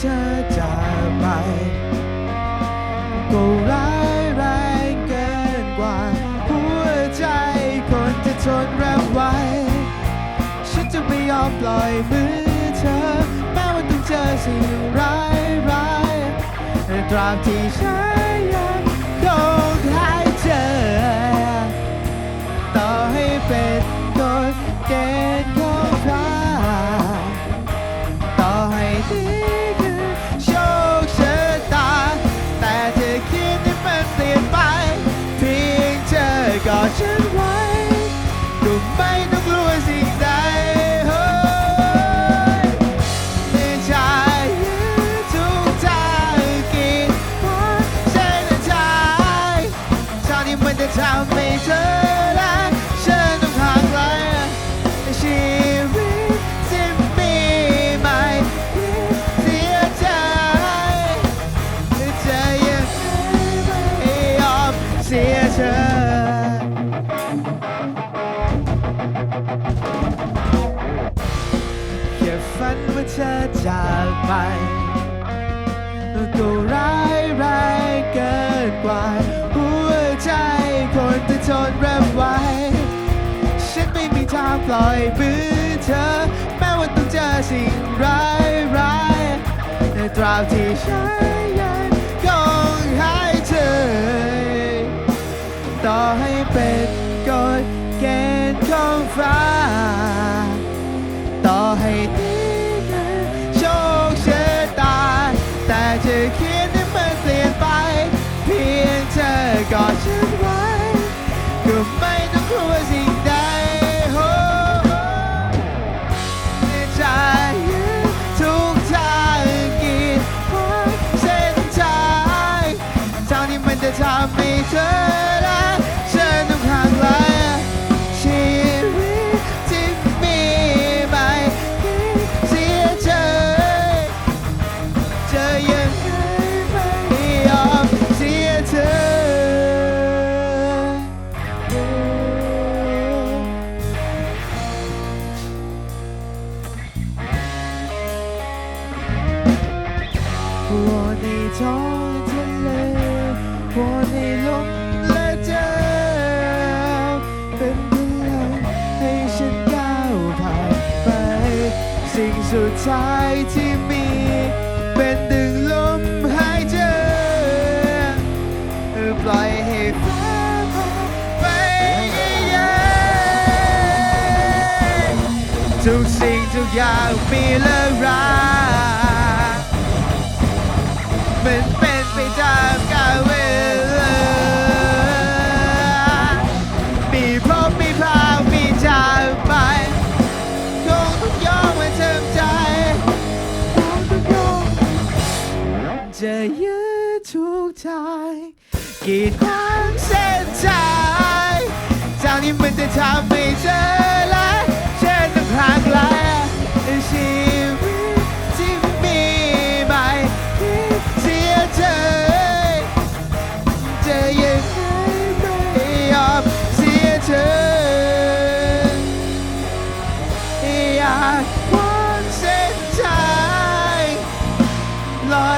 เธอจากไป ก็ร้ายแรงเกินกว่า หัวใจคนจะทนรับไว้ฉันจะไม่ยอมปล่อยมือเธอ แม้ว่าต้องเจอสิ่งร้ายร้ายตราบที่ฉัน ไปก็ร้ายแรงเกินกว่า หัวใจคนที่ทนรับไว้ ฉันไม่มีทางปล่อยมือเธอ แม้ว่าต้องเจอสิ่งร้ายร้ายแต่ตราบที่ฉันยังคงหายเธอ ต่อให้เป็นกฎเกณฑ์ของฟ้า เธอคิดให้มันเปลี่ยนไป เพียงเธอกอดฉันไว้ก็ไม่ต้องกลัวสิ่งใดโอ้ในใจทุกทางกีดขวางเส้นทางทางที่มันจะทำให้เธอแล ท้องทะเลวอนในลมและเจ้าเป็นพลังให้ฉันก้าวผ่านไป สิ่งสุดท้ายที่มี เป็นดึงลมหายใจปล่อยให้ฟ้าผ่าไปทุกสิ่งทุกอย่างมีเลิกรา ทุกทางกีดขวางเส้นทางทางที่มันจะทำให้เธอและฉันต้องห่างไกลชีวิตที่มีไม่เสียใจจะยังไงไม่ยอมเสียเธออยากวางเส้นทางลอย